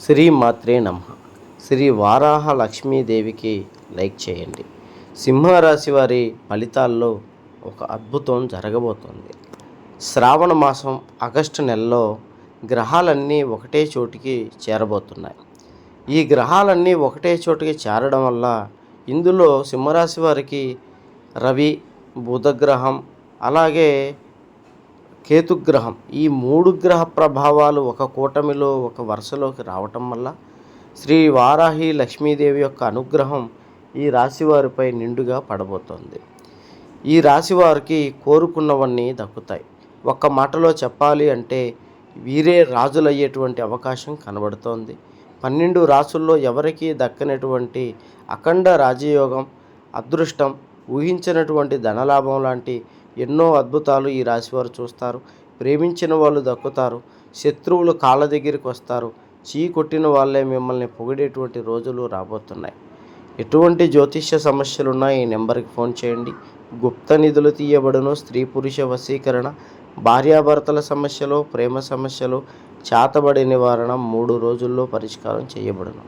శ్రీ మాత్రే నమ. శ్రీ వారాహ లక్ష్మీదేవికి లైక్ చేయండి. సింహరాశి వారి ఫలితాల్లో ఒక అద్భుతం జరగబోతోంది. శ్రావణ మాసం ఆగస్టు నెలలో గ్రహాలన్నీ ఒకటే చోటికి చేరబోతున్నాయి. ఈ గ్రహాలన్నీ ఒకటే చోటికి చేరడం వల్ల ఇందులో సింహరాశి వారికి రవి బుధగ్రహం అలాగే కేతుగ్రహం. ఈ మూడు గ్రహ ప్రభావాలు ఒక కూటమిలో ఒక వరుసలోకి రావటం వల్ల శ్రీ వారాహి లక్ష్మీదేవి యొక్క అనుగ్రహం ఈ రాశి వారిపై నిండుగా పడబోతోంది. ఈ రాశి వారికి కోరుకున్నవన్నీ దక్కుతాయి. ఒక్క మాటలో చెప్పాలి అంటే వీరే రాజులయ్యేటువంటి అవకాశం కనబడుతోంది. పన్నెండు రాసుల్లో ఎవరికీ దక్కనటువంటి అఖండ రాజయోగం అదృష్టం ఊహించినటువంటి ధనలాభం లాంటి ఎన్నో అద్భుతాలు ఈ రాశివారు చూస్తారు. ప్రేమించిన వాళ్ళు దక్కుతారు. శత్రువులు కాళ్ళ దగ్గరికి వస్తారు. చీ కొట్టిన వాళ్ళే మిమ్మల్ని పొగిడేటువంటి రోజులు రాబోతున్నాయి. ఎటువంటి జ్యోతిష్య సమస్యలున్నా ఈ నెంబర్కి ఫోన్ చేయండి. గుప్త నిధులు తీయబడును. స్త్రీ పురుష వశీకరణ భార్యాభర్తల సమస్యలు ప్రేమ సమస్యలు చేతబడి నివారణ మూడు రోజుల్లో పరిష్కారం చేయబడును.